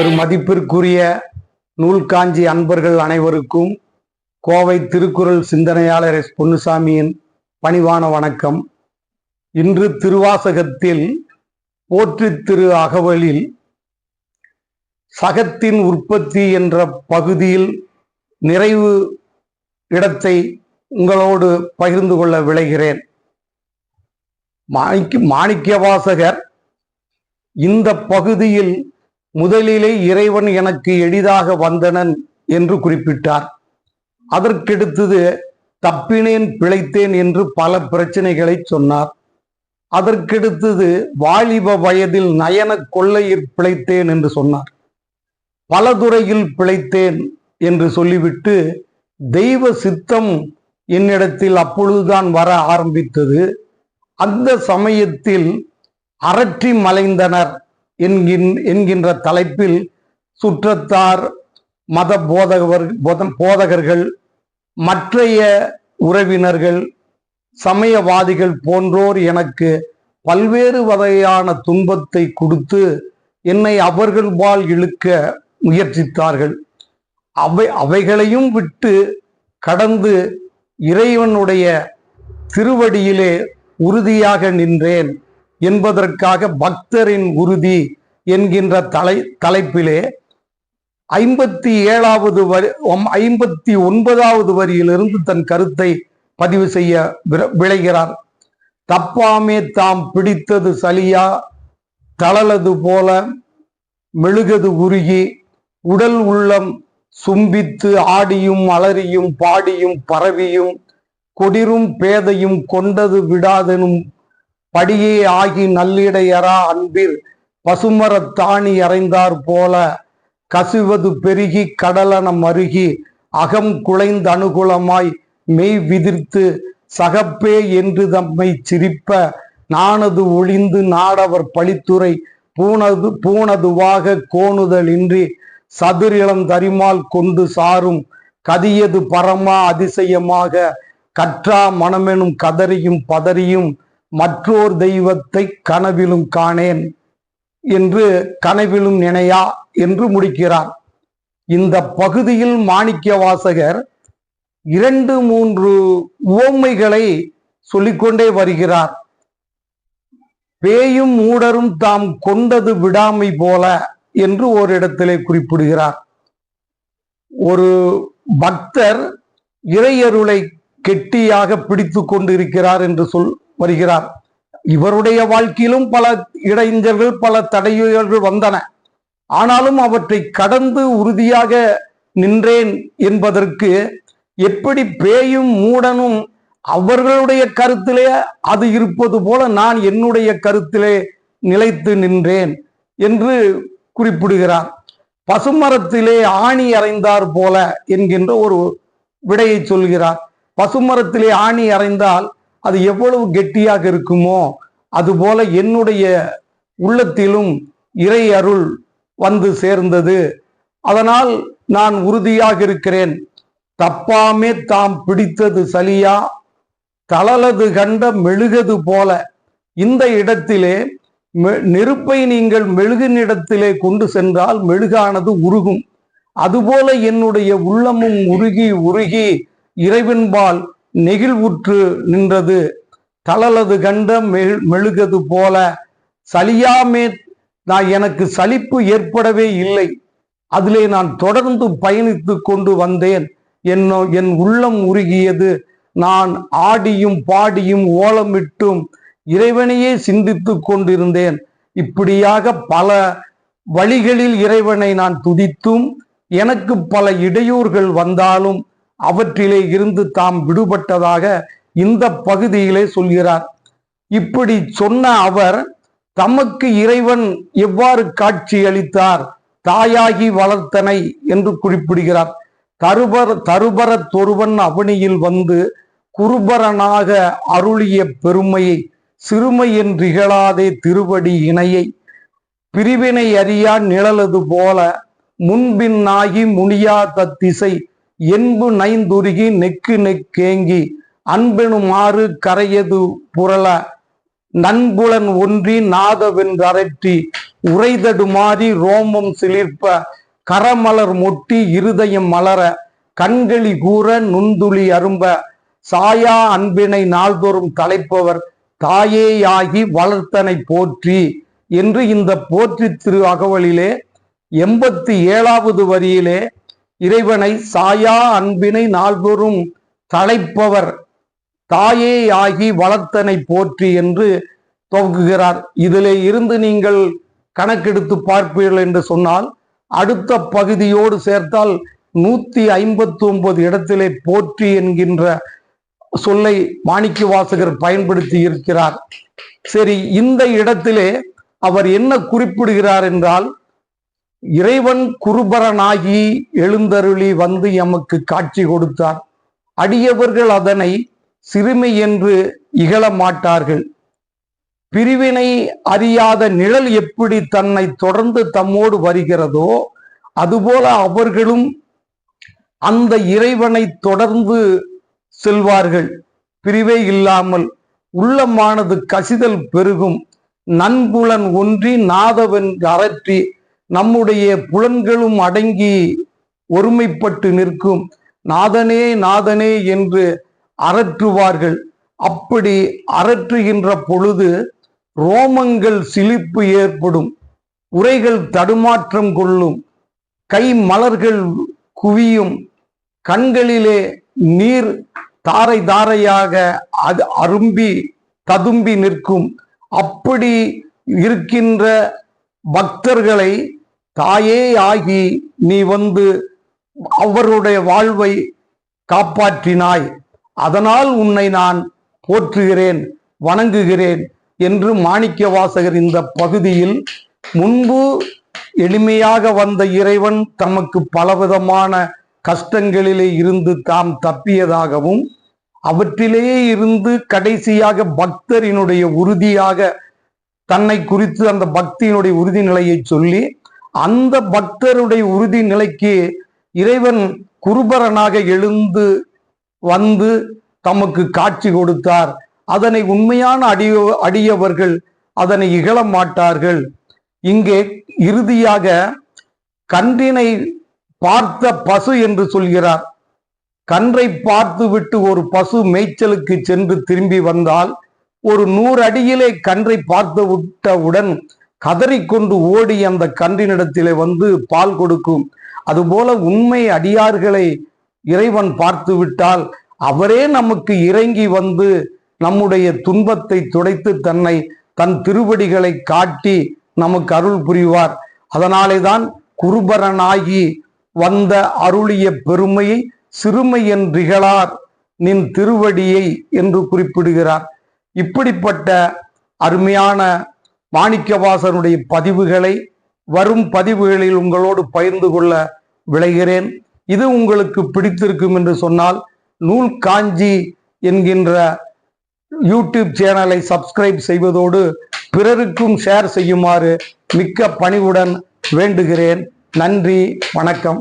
ஒரு மதிப்பிற்குரிய நூல்காஞ்சி அன்பர்கள் அனைவருக்கும் கோவை திருக்குறள் சிந்தனையாளர் எஸ் பொன்னுசாமியின் பணிவான வணக்கம். இன்று திருவாசகத்தில் போற்றி திரு அகவலில் சகத்தின் உற்பத்தி என்ற பகுதியில் நிறைவு இடத்தை உங்களோடு பகிர்ந்து கொள்ள விளைகிறேன். மாணிக்க மாணிக்க வாசகர் இந்த பகுதியில் முதலிலே இறைவன் எனக்கு எளிதாக வந்தனன் என்று குறிப்பிட்டார். அதற்கெடுத்தது தப்பினேன் பிழைத்தேன் என்று பல பிரச்சனைகளை சொன்னார். அதற்கெடுத்தது வாலிப வயதில் நயன கொள்ளையில் பிழைத்தேன் என்று சொன்னார். பல துறையில் பிழைத்தேன் என்று சொல்லிவிட்டு தெய்வ சித்தம் என்னிடத்தில் அப்பொழுதுதான் வர ஆரம்பித்தது. அந்த சமயத்தில் அரற்றி மலைந்தனர். என்கின்ற தலைப்பில் சுற்றத்தார் மத போதகவர் போத- போதகர்கள் மற்றைய உறவினர்கள் சமயவாதிகள் போன்றோர் எனக்கு பல்வேறு வகையான துன்பத்தை கொடுத்து என்னை அவர்கள் பால் இழுக்க முயற்சித்தார்கள். அவை அவைகளையும் விட்டு கடந்து இறைவனுடைய திருவடியிலே உறுதியாக நின்றேன். என்பதற்காக பக்தரின் உறுதி என்கின்ற தலை தலைப்பிலே ஐம்பத்தி ஏழாவது வரி ஒம்- ஐம்பத்தி ஒன்பதாவது வரியிலிருந்து தன் கருத்தை பதிவு செய்ய விளைகிறார். தப்பாமே தாம் பிடித்தது சலியா தளலது போல மெழுகது உருகி உடல் உள்ளம் சும்பித்து ஆடியும் அலறியும் பாடியும் பரவியும் கொடிரும் பேதையும் கொண்டது விடாதெனும் படியே ஆகி நல்லிடையரா அன்பில் பசுமரத் தாணி அறைந்தார் போல கசிவது பெருகி கடலன மருகி அகம் குலைந்த அனுகுலமாய் மெய் விதிர்த்து சகப்பே என்று தம்மை சிரிப்ப நானது ஒளிந்து நாடவர் பழித்துறை பூனது பூனதுவாக கோணுதலின்றி சதுரிளம் தரிமால் கொண்டு சாரும் கதியது பரமா அதிசயமாக கற்றா மனமெனும் கதறியும் பதறியும் மற்றோர் தெய்வத்தை கனவிலும் காணேன் என்று கனவிலும் நினையா என்று முடிக்கிறார். இந்த பகுதியில் மாணிக்க வாசகர் இரண்டு மூன்று உவமைகளை சொல்லிக்கொண்டே வருகிறார். பேயும் மூடரும் தாம் கொண்டது விடாமை போல என்று ஒரு இடத்திலே குறிப்பிடுகிறார். ஒரு பக்தர் இறையருளை கெட்டியாக பிடித்து கொண்டிருக்கிறார் என்று சொல் வருகிறார். இவருடைய வாழ்க்கையிலும் பல இடைஞ்சல்கள் பல தடையுகள் வந்தன. ஆனாலும் அவற்றை கடந்து உறுதியாக நின்றேன் என்பதற்கு எப்படி பேயும் மூடனும் அவர்களுடைய கருத்திலே அது இருப்பது போல நான் என்னுடைய கருத்திலே நிலைத்து நின்றேன் என்று குறிப்பிடுகிறார். பசுமரத்திலே ஆணி அறைந்தார் போல என்கின்ற ஒரு விடையை சொல்கிறார். பசுமரத்திலே ஆணி அறைந்தால் அது எவ்வளவு கெட்டியாக இருக்குமோ அதுபோல என்னுடைய உள்ளத்திலும் இறை அருள் வந்து சேர்ந்தது. அதனால் நான் உறுதியாக இருக்கிறேன். தப்பாமே தாம் பிடித்தது சலியா? தளலது கண்ட மெழுகது போல. இந்த இடத்திலே நெருப்பை நீங்கள் மெழுகினிடத்திலே கொண்டு சென்றால் மெழுகானது உருகும். அதுபோல என்னுடைய உள்ளமும் உருகி உருகி இறைவன்பால் நெகிழ்வுற்று நின்றது. தளலது கண்ட மெழு மெழுகது போல. சலியாமே நான் எனக்கு சலிப்பு ஏற்படவே இல்லை. அதிலே நான் தொடர்ந்து பயணித்து கொண்டு வந்தேன். என்னோ என் உள்ளம் உருகியது. நான் ஆடியும் பாடியும் ஓலமிட்டும் இறைவனையே சிந்தித்து கொண்டிருந்தேன். இப்படியாக பல வழிகளில் இறைவனை நான் துதித்தும் எனக்கு பல இடையூறுகள் வந்தாலும் அவற்றிலே இருந்து தாம் விடுபட்டதாக இந்த பகுதியிலே சொல்கிறார். இப்படி சொன்ன அவர் தமக்கு இறைவன் எவ்வாறு காட்சி அளித்தார்? தாயாகி வளர்த்தனை என்று குறிப்பிடுகிறார். தருபர தருபரத் தொருவன் அவனியில் வந்து குருபரனாக அருளிய பெருமையை சிறுமை என்றிகழாதே திருவடி இணையை பிரிவினை அறியா நிழலது போல முன்பின் நாகி முனியா தத்திசை என்பு நைந்துருகி நெக்கு நெக்கேங்கி அன்பெனுமாறு கரையது புரள நண்புலன் ஒன்றி நாதவென்றரற்றி உரைதடுமாறி ரோமம் சிலிர்ப்ப கரமலர் மொட்டி இருதயம் மலர கண்களி கூற நுண்துளி அரும்ப சாயா அன்பினை நாள்தோறும் தலைப்பவர் தாயேயாகி வளர்த்தனை போற்றி என்று இந்த போற்றி திரு அகவலிலே எண்பத்தி ஏழாவது வரியிலே இறைவனை சாயா அன்பினை நால்வரும் தலைப்பவர் தாயே ஆகி வளர்த்தனை போற்றி என்று துவங்குகிறார். இதிலே இருந்து நீங்கள் கணக்கெடுத்து பார்ப்பீர்கள் என்று சொன்னால் அடுத்த பகுதியோடு சேர்த்தால் நூத்தி ஐம்பத்தி ஒன்பது இடத்திலே போற்றி என்கின்ற சொல்லை மாணிக்க வாசகர் பயன்படுத்தி இருக்கிறார். சரி இந்த இடத்திலே அவர் என்ன குறிப்பிடுகிறார் என்றால் இறைவன் குருபரனாகி எழுந்தருளி வந்து எமக்கு காட்சி கொடுத்தார். அடியவர்கள் அதனை சிறுமை என்று இகழ மாட்டார்கள். பிரிவினை அறியாத நிழல் எப்படி தன்னை தொடர்ந்து தம்மோடு வருகிறதோ அதுபோல அவர்களும் அந்த இறைவனை தொடர்ந்து செல்வார்கள். பிரிவே இல்லாமல் உள்ளமானது கசிதல் பெருகும். நண்புலன் ஒன்றி நாதவன் அரற்றி நம்முடைய புலன்களும் அடங்கி ஒருமைப்பட்டு நிற்கும். நாதனே நாதனே என்று அரற்றுவார்கள் அப்படி அரற்றுகின்ற பொழுது ரோமங்கள் சிலிப்பு ஏற்படும். உரைகள் தடுமாற்றம் கொள்ளும். கை மலர்கள் குவியும். கண்களிலே நீர் தாரை தாரையாக அது அரும்பி ததும்பி நிற்கும். அப்படி இருக்கின்ற பக்தர்களை தாயே ஆகி நீ வந்து அவருடைய வாழ்வை காப்பாற்றினாய். அதனால் உன்னை நான் போற்றுகிறேன் வணங்குகிறேன் என்று மாணிக்க வாசகர் இந்த பகுதியில் முன்பு எளிமையாக வந்த இறைவன் தமக்கு பலவிதமான கஷ்டங்களிலே இருந்து தாம் தப்பியதாகவும் அவற்றிலேயே இருந்து கடைசியாக பக்தரினுடைய உறுதியாக தன்னை குறித்து அந்த பக்தியினுடைய உறுதி நிலையை சொல்லி அந்த பக்தருடைய உறுதி நிலைக்கு இறைவன் குருபரனாக எழுந்து வந்து தமக்கு காட்சி கொடுத்தார். அதனை உண்மையான அடிய அடியவர்கள் அதனை இகழ மாட்டார்கள். இங்கே இறுதியாக கன்றினை பார்த்த பசு என்று சொல்கிறார். கன்றை பார்த்துவிட்டு ஒரு பசு மேய்ச்சலுக்கு சென்று திரும்பி வந்தால் ஒரு நூறு அடியிலே கன்றை பார்த்து விட்டவுடன் கதறிக்கொண்டு ஓடி அந்த கன்றினிடத்திலே வந்து பால் கொடுக்கும். அதுபோல உண்மை அடியார்களை இறைவன் பார்த்து விட்டால் அவரே நமக்கு இறங்கி வந்து நம்முடைய துன்பத்தை துடைத்து தன்னை தன் திருவடிகளை காட்டி நமக்கு அருள் புரிவார். அதனாலே தான் குருபரனாகி வந்த அருளிய பெருமையை சிறுமை என்றிகளார் நின் திருவடியை என்று குறிப்பிடுகிறார். இப்படிப்பட்ட அருமையான மாணிக்கவாசனுடைய பதிவுகளை வரும் பதிவுகளில் உங்களோடு பகிர்ந்து கொள்ள விளைகிறேன். இது உங்களுக்கு பிடித்திருக்கும் என்று சொன்னால் நூல் காஞ்சி என்கின்ற யூடியூப் சேனலை சப்ஸ்கிரைப் செய்வதோடு பிறருக்கும் ஷேர் செய்யுமாறு மிக்க பணிவுடன் வேண்டுகிறேன். நன்றி வணக்கம்.